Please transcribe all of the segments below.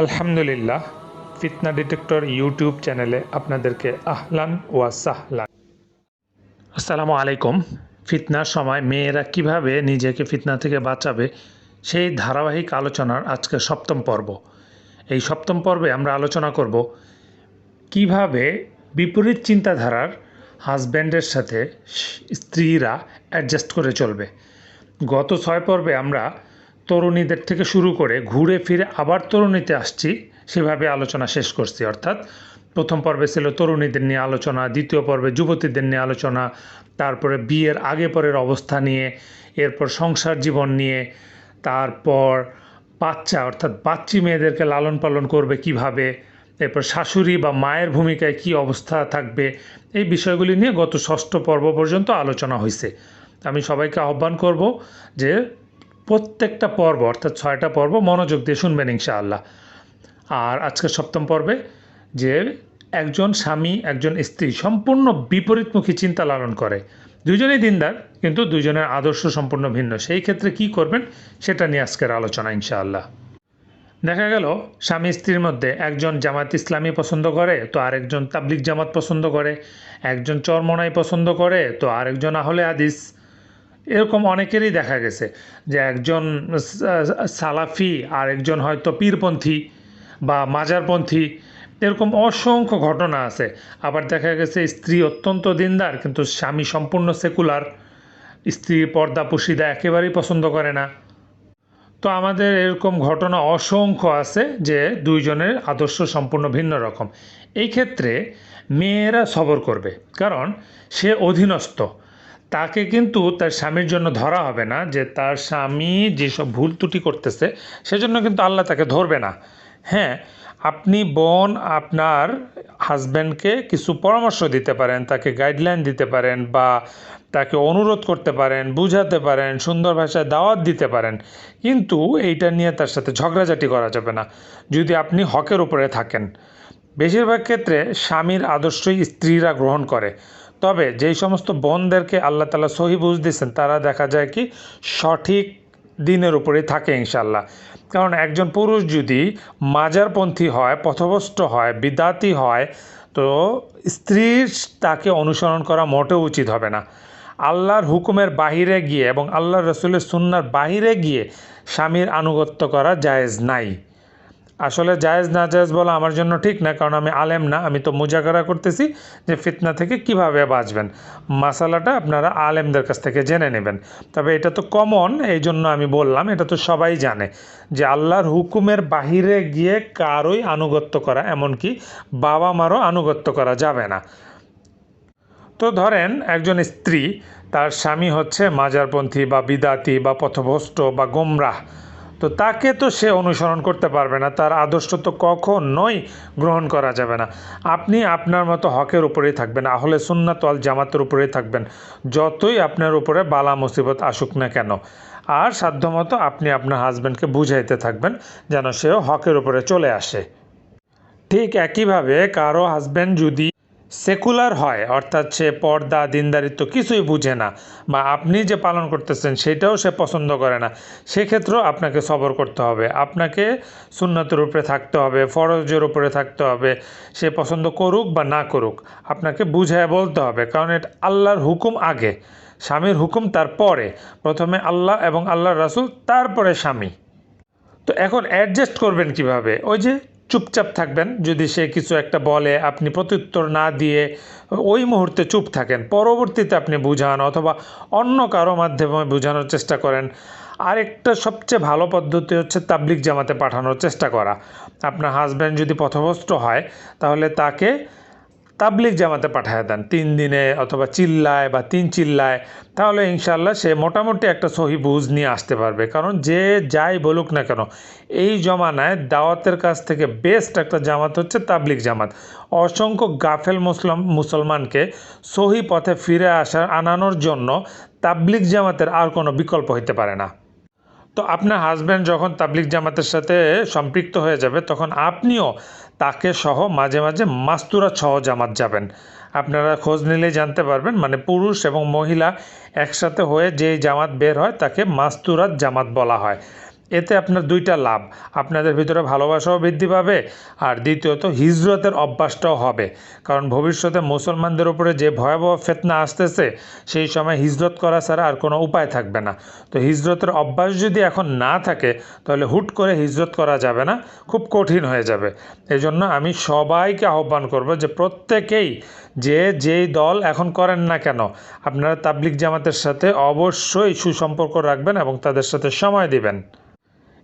আলহামদুলিল্লাহ, ফিতনা detector YouTube চ্যানেলে আপনাদেরকে আহলান ওয়া সাহলান। আসসালামু আলাইকুম। ফিতনার সময় মেয়েরা কীভাবে নিজেকে ফিতনা থেকে বাঁচাবে, সেই ধারাবাহিক আলোচনার আজকে সপ্তম পর্ব। এই সপ্তম পর্বে আমরা আলোচনা করব কীভাবে বিপরীত চিন্তাধারার হাজব্যান্ডের সাথে স্ত্রীরা অ্যাডজাস্ট করে চলবে। গত ছয় পর্বে আমরা তরুণীদের থেকে শুরু করে ঘুরে ফিরে আবার তরুণীতে আসছি। সেভাবে আলোচনা শেষ করছি, অর্থাৎ প্রথম পর্বে ছিল তরুণীদের নিয়ে আলোচনা, দ্বিতীয় পর্বে যুবতীদের নিয়ে আলোচনা, তারপরে বিয়ের আগে পরের অবস্থা নিয়ে, এরপর সংসার জীবন নিয়ে, তারপর বাচ্চা, অর্থাৎ বাচ্চি মেয়েদেরকে লালন পালন করবে কীভাবে, এরপর শাশুড়ি বা মায়ের ভূমিকায় কি অবস্থা থাকবে, এই বিষয়গুলি নিয়ে গত ষষ্ঠ পর্ব পর্যন্ত আলোচনা হয়েছে আমি সবাইকে আহ্বান করব যে প্রত্যেকটা পর্ব, অর্থাৎ ছয়টা পর্ব মনোযোগ দিয়ে শুনবেন ইনশাআল্লাহ। আর আজকের সপ্তম পর্বে যে একজন স্বামী, একজন স্ত্রী সম্পূর্ণ বিপরীতমুখী চিন্তা লালন করে। দুজনেই দিনদার, কিন্তু দুজনের আদর্শ সম্পূর্ণ ভিন্ন। সেই ক্ষেত্রে কি করবেন সেটা নিয়ে আজকের আলোচনা ইনশাআল্লাহ। দেখা গেল, স্বামী স্ত্রীর মধ্যে একজন জামাত ইসলামী পছন্দ করে, তো আরেকজন তাবলিক জামাত পছন্দ করে, একজন চরমনাই পছন্দ করে, তো আরেকজন আহলে আদিস এরকম অনেকেরই দেখা গেছে যে একজন সালাফি আর একজন হয়তো পীরপন্থী বা মাজারপন্থী, এরকম অসংখ্য ঘটনা আছে। আবার দেখা গেছে স্ত্রী অত্যন্ত দিনদার কিন্তু স্বামী সম্পূর্ণ সেকুলার, স্ত্রী পর্দা পুশিদা একেবারেই পছন্দ করে না। তো আমাদের এরকম ঘটনা অসংখ্য আছে যে দুইজনের আদর্শ সম্পূর্ণ ভিন্ন রকম। এই ক্ষেত্রে মেয়েরা সবর করবে, কারণ সে অধীনস্থ। তাকে কিন্তু তার স্বামীর জন্য ধরা হবে না যে তার স্বামী যেসব ভুল ত্রুটি করতেছে, সেজন্য কিন্তু আল্লাহ তাকে ধরবে না। হ্যাঁ আপনি বোন আপনার হাজব্যান্ডকে কিছু পরামর্শ দিতে পারেন, তাকে গাইডলাইন দিতে পারেন বা তাকে অনুরোধ করতে পারেন, বুঝাতে পারেন, সুন্দর ভাষায় দাওয়াত দিতে পারেন, কিন্তু এইটা নিয়ে তার সাথে ঝগড়াঝাটি করা যাবে না, যদি আপনি হকের উপরে থাকেন। বেশিরভাগ ক্ষেত্রে স্বামীর আদর্শই স্ত্রীরা গ্রহণ করে। তবে যেই সমস্ত বোনদেরকে আল্লাহ তালা সহি বুঝ দিচ্ছেন তারা দেখা যায় কি সঠিক দিনের উপরেই থাকে ইনশাল্লাহ কারণ একজন পুরুষ যদি মাজারপন্থী হয়, পথভ্রষ্ট হয়, বিদাতি হয়, তো স্ত্রীর তাকে অনুসরণ করা মোটেও উচিত হবে না। আল্লাহর হুকুমের বাহিরে গিয়ে এবং আল্লাহ রসুলের সুন্নার বাহিরে গিয়ে স্বামীর আনুগত্য করা জায়েজ নাই। আসলে জায়েজ না জায়েজ বলা আমার জন্য ঠিক না, কারণ আমি আলেম না, আমি তো মুজাকারা করতেছি যে ফিতনা থেকে কীভাবে বাঁচবেন। মাসালাটা আপনারা আলেমদের কাছ থেকে জেনে নেবেন। তবে এটা তো কমন এই জন্য আমি বললাম, এটা তো সবাই জানে যে আল্লাহর হুকুমের বাহিরে গিয়ে কারোই আনুগত্য করা, এমনকি বাবা মারও আনুগত্য করা যাবে না। তো ধরেন একজন স্ত্রী, তার স্বামী হচ্ছে মাজারপন্থী বা বিদাতি বা পথভ্রষ্ট বা গোমরাহ। তো তাকে তো সে অনুসরণ করতে পারবে না, তার আদর্শ তো কখনোই গ্রহণ করা যাবে না। আপনি আপনার মতো হকের উপরেই থাকবেন, আহলে সুন্নাত আল জামাতের উপরেই থাকবেন, যতই আপনার উপরে বালা মুসিবত আসুক না কেন। আর সাধ্যমতো আপনি আপনার হাজব্যান্ডকে বুঝাইতে থাকবেন, যেন সেও হকের উপরে চলে আসে। ঠিক একইভাবে কারও হাজব্যান্ড যদি সেকুলার হয়, অর্থাৎ সে পর্দা, দিনদারিত্ব কিছুই বুঝে না বা আপনি যে পালন করতেছেন সেটাও সে পছন্দ করে না। সেক্ষেত্রেও আপনাকে সবর করতে হবে। আপনাকে সুন্নতের উপরে থাকতে হবে, ফরজের উপরে থাকতে হবে, সে পছন্দ করুক বা না করুক, আপনাকে বুঝায় বলতে হবে। কারণ এটা আল্লাহর হুকুম আগে, স্বামীর হুকুম তারপরে প্রথমে আল্লাহ এবং আল্লাহর রাসুল, তারপরে স্বামী। তো এখন অ্যাডজাস্ট করবেন কীভাবে? ওই যে চুপচাপ থাকবেন। যদি সে কিছু একটা বলে, আপনি প্রত্যুত্তর না দিয়ে ওই মুহূর্তে চুপ থাকেন। পরবর্তীতে আপনি বুঝান অথবা অন্য কারও মাধ্যমে বোঝানোর চেষ্টা করেন। আরেকটা সবচেয়ে ভালো পদ্ধতি হচ্ছে তাবলিক জামাতে পাঠানোর চেষ্টা করা। আপনার হাজব্যান্ড যদি পথভ্রষ্ট হয়, তাহলে তাকে তাবলিক জামাতে পাঠায় দেন, তিন দিনে অথবা চিল্লায় বা তিন চিল্লায়। তাহলে ইনশাল্লাহ সে মোটামুটি একটা সহি বুঝ নিয়ে আসতে পারবে। কারণ যে যাই বলুক না কেন, এই জমানায় দাওয়াতের কাছ থেকে বেস্ট একটা জামাত হচ্ছে তাবলিক জামাত। অসংখ্য গাফেল মুসলাম, মুসলমানকে সহি পথে ফিরে আসা আনানোর জন্য তাবলিক জামাতের আর কোনো বিকল্প হইতে পারে না। তো আপনার হাজব্যান্ড যখন তাবলিক জামাতের সাথে সম্পৃক্ত হয়ে যাবে, তখন আপনিও তাকে সহ মাঝে মাঝে মাস্তুরা সহ জামাত যাবেন। আপনারা খোঁজ নিলেই জানতে পারবেন মানে পুরুষ এবং মহিলা একসাথে হয়ে যে জামাত বের হয়, তাকে মাস্তুরাত জামাত বলা হয়। এতে আপনার দুইটা লাভ। আপনাদের ভিতরে ভালোবাসাও বৃদ্ধি পাবে আর দ্বিতীয়ত হিজরতের অভ্যাসটাও হবে। কারণ ভবিষ্যতে মুসলমানদের উপরে যে ভয়াবহ ফেতনা আসতেছে, সেই সময় হিজরত করা ছাড়া আর কোনো উপায় থাকবে না। তো হিজরতের অভ্যাস যদি এখন না থাকে, তাহলে হুট করে হিজরত করা যাবে না, খুব কঠিন হয়ে যাবে। এই জন্য আমি সবাইকে আহ্বান করব যে প্রত্যেকেই যে যেই দল এখন করেন না কেন, আপনারা তাবলিক জামাতের সাথে অবশ্যই সুসম্পর্ক রাখবেন এবং তাদের সাথে সময় দিবেন।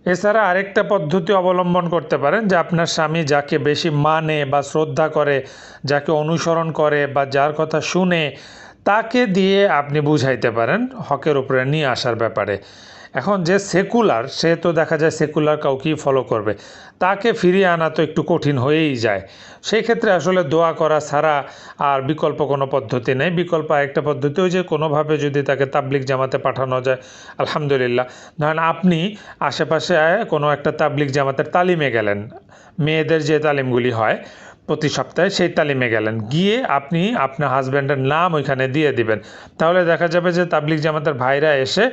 এছাড়া আরেকটা পদ্ধতি অবলম্বন করতে পারেন যে আপনার স্বামী যাকে বেশি মানে বা শ্রদ্ধা করে, যাকে অনুসরণ করে বা যার কথা শুনে, তাকে দিয়ে আপনি বুঝাইতে পারেন হকের উপরে নিয়ে আসার ব্যাপারে। এখন যে সেকুলার সে তো দেখা যায় সেকুলার কাউকেই ফলো করবে। তাকে ফিরিয়ে আনা তো একটু কঠিন হয়েই যায়। সেই ক্ষেত্রে আসলে দোয়া করা ছাড়া আর বিকল্প কোনো পদ্ধতি নেই। বিকল্প একটা পদ্ধতি ওই যে কোনোভাবে যদি তাকে তাবলিক জামাতে পাঠানো যায়, আলহামদুলিল্লাহ। ধরেন আপনি আশেপাশে কোনো একটা তাবলিক জামাতের তালিমে গেলেন। মেয়েদের যে তালিমগুলি হয় প্রতি সপ্তাহে সেই তালিমে গেলেন। গিয়ে আপনি আপনার হাজব্যান্ডের নাম ওইখানে দিয়ে দিবেন। তাহলে দেখা যাবে যে তাবলিক জামাতের ভাইরা এসে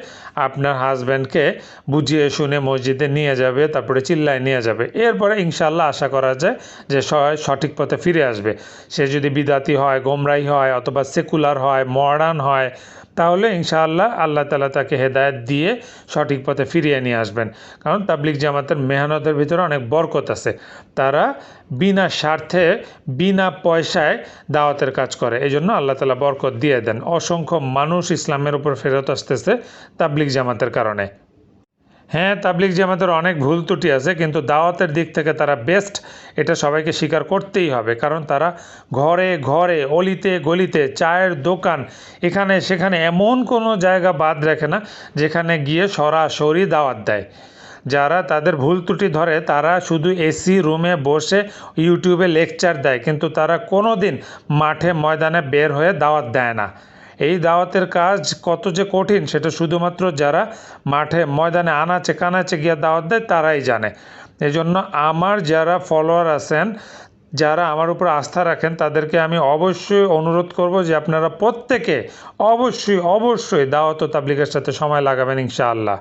আপনার হাজব্যান্ডকে বুঝিয়ে শুনে মসজিদে নিয়ে যাবে, তারপরে চিল্লায় নিয়ে যাবে। এরপরে ইনশাল্লাহ আশা করা যায় যে সবাই সঠিক পথে ফিরে আসবে। সে যদি বিদাতি হয় গোমরাই হয়, অথবা সেকুলার হয় মডার্ন হয় তাহলে ইনশাআল্লাহ আল্লাহ তালা তাকে হেদায়ত দিয়ে সঠিক পথে ফিরিয়ে নিয়ে আসবেন। কারণ তাবলিক জামাতের মেহনতের ভিতরে অনেক বরকত আছে। তারা বিনা স্বার্থে, বিনা পয়সায় দাওয়াতের কাজ করে। এই জন্য আল্লাহ তালা বরকত দিয়ে দেন। অসংখ্য মানুষ ইসলামের উপর ফেরত আসতেছে তাবলিক জামাতের কারণে। হ্যাঁ তাবলিক জামাতের অনেক ভুল ত্রুটি আছে, কিন্তু দাওয়াতের দিক থেকে তারা বেস্ট এটা সবাইকে স্বীকার করতেই হবে। কারণ তারা ঘরে ঘরে, অলিতে গলিতে, চায়ের দোকান, এখানে সেখানে এমন কোনো জায়গা বাদ রাখে না, যেখানে গিয়ে সরাসরি দাওয়াত দেয়। যারা তাদের ভুল ত্রুটি ধরে, তারা শুধু এসি রুমে বসে ইউটিউবে লেকচার দেয়, কিন্তু তারা কোনো দিন মাঠে ময়দানে বের হয়ে দাওয়াত দেয় না। এই দাওয়াতের কাজ কত যে কঠিন, সেটা শুধুমাত্র যারা মাঠে ময়দানে আনাচে কানাচে গিয়ে দাওয়াত দেয়, তারাই জানে। এই জন্য আমার যারা ফলোয়ার আছেন, যারা আমার উপর আস্থা রাখেন, তাদেরকে আমি অবশ্যই অনুরোধ করব যে আপনারা প্রত্যেকে অবশ্যই অবশ্যই দাওয়াত ও তাবলিগের সাথে সময় লাগাবেন ইনশাআল্লাহ।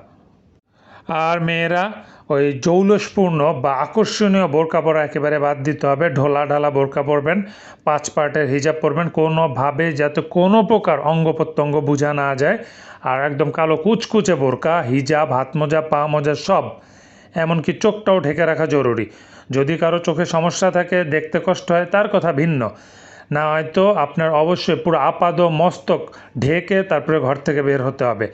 আর মেয়েরা ওই জৌলসপূর্ণ বা আকর্ষণীয় বোরকা পরা একেবারে বাদ দিতে হবে। ঢোলা ঢালা বোরকা পরবেন, পাঁচ পার্টের হিজাব পরবেন। কোনোভাবে যাতে কোনো প্রকার অঙ্গ প্রত্যঙ্গ বোঝা না যায়। আর একদম কালো কুচকুচে বোরকা, হিজাব, হাত মোজা, পা মোজা সব। এমনকি চোখটাও ঢেকে রাখা জরুরি। যদি কারও চোখে সমস্যা থাকে, দেখতে কষ্ট হয়, তার কথা ভিন্ন। না হয়তো আপনার অবশ্যই পুরো আপাদ মস্তক ঢেকে তারপরে ঘর থেকে বের হতে হবে।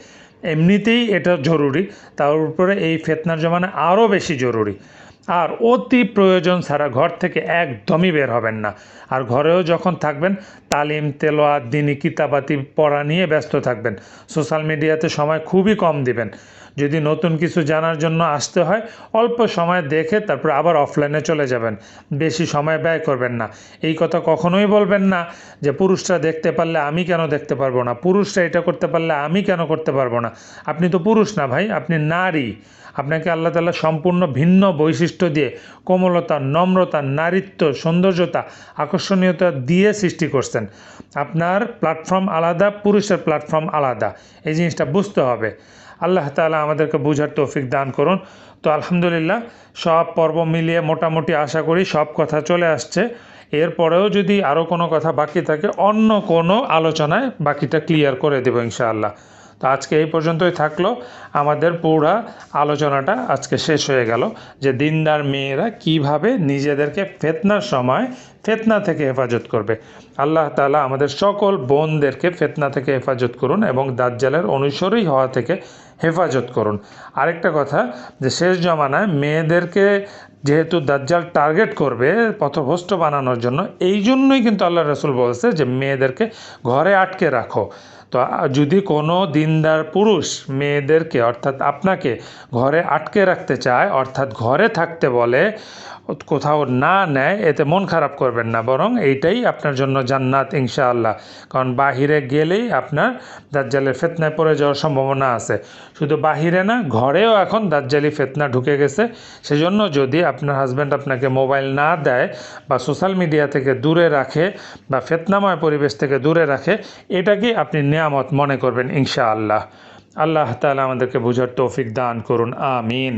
এমনিতেই এটা জরুরি। তার উপরে এই ফেতনার জমানা আরও বেশি জরুরি। আর অতি প্রয়োজন ছাড়া ঘর থেকে একদমই বের হবেন না। আর ঘরেও যখন থাকবেন তালিম, তেলোয়াত, দিনী, কিতাবাতি পড়া নিয়ে ব্যস্ত থাকবেন। সোশ্যাল মিডিয়াতে সময় খুবই কম দিবেন। যদি নতুন কিছু জানার জন্য আসতে হয়, অল্প সময় দেখে তারপর আবার অফলাইনে চলে যাবেন। বেশি সময় ব্যয় করবেন না। এই কথা কখনোই বলবেন না যে, পুরুষরা দেখতে পারলে আমি কেন দেখতে পারব না? পুরুষরা এটা করতে পারলে আমি কেন করতে পারব না? আপনি তো পুরুষ না ভাই, আপনি নারী। আপনাকে আল্লাহ তালা সম্পূর্ণ ভিন্ন বৈশিষ্ট্য দিয়ে কোমলতা, নম্রতা, নারীত্ব, সৌন্দর্যতা, আকর্ষণীয়তা দিয়ে সৃষ্টি করছেন। আপনার প্ল্যাটফর্ম আলাদা, পুরুষের প্ল্যাটফর্ম আলাদা। এই জিনিসটা বুঝতে হবে। আল্লাহ তালা আমাদেরকে বুঝার তৌফিক দান করুন। তো আলহামদুলিল্লাহ, সব পর্ব মিলিয়ে মোটামুটি আশা করি সব কথা চলে আসছে। এরপরেও যদি আরও কোনো কথা বাকি থাকে, অন্য কোনো আলোচনায় বাকিটা ক্লিয়ার করে দেবো ইনশাআল্লাহ। তো আজকে এই পর্যন্তই থাকল। আমাদের পুরা আলোচনাটা আজকে শেষ হয়ে গেল যে দিনদার মেয়েরা কীভাবে নিজেদেরকে ফেতনার সময় ফেতনা থেকে হেফাজত করবে। আল্লাহ তালা আমাদের সকল বোনদেরকে ফেতনা থেকে হেফাজত করুন এবং দাজ্জালের অনুসরী হওয়া থেকে হেফাজত করুন। আরেকটা কথা যে শেষ জমানায় মেয়েদেরকে যেহেতু দাজ্জাল টার্গেট করবে পথভ্রষ্ট বানানোর জন্য, এই জন্যই কিন্তু আল্লাহ রসুল বলছে যে মেয়েদেরকে ঘরে আটকে রাখো। তো যদি কোনো দিনদার পুরুষ মেয়েদেরকে অর্থাৎ আপনাকে ঘরে আটকে রাখতে চায়, অর্থাৎ ঘরে থাকতে বলে কোথাও না নেয়, এতে মন খারাপ করবেন না, বরং এইটাই আপনার জন্য জান্নাত ইনশাআল্লাহ। কারণ বাহিরে গেলেই আপনার দাজ্জালের ফেতনায় পড়ে যাওয়ার সম্ভাবনা আছে। শুধু বাহিরে না, ঘরেও এখন দাজ্জালি ফেতনা ঢুকে গেছে। সেজন্য যদি আপনার হাজব্যান্ড আপনাকে মোবাইল না দেয় বা সোশ্যাল মিডিয়া থেকে দূরে রাখে বা ফেতনাময় পরিবেশ থেকে দূরে রাখে, এটাকে আপনি নিয়ামত মনে করবেন ইনশাআল্লাহ। আল্লাহ তালা আমাদেরকে বুঝার তৌফিক দান করুন, আমিন।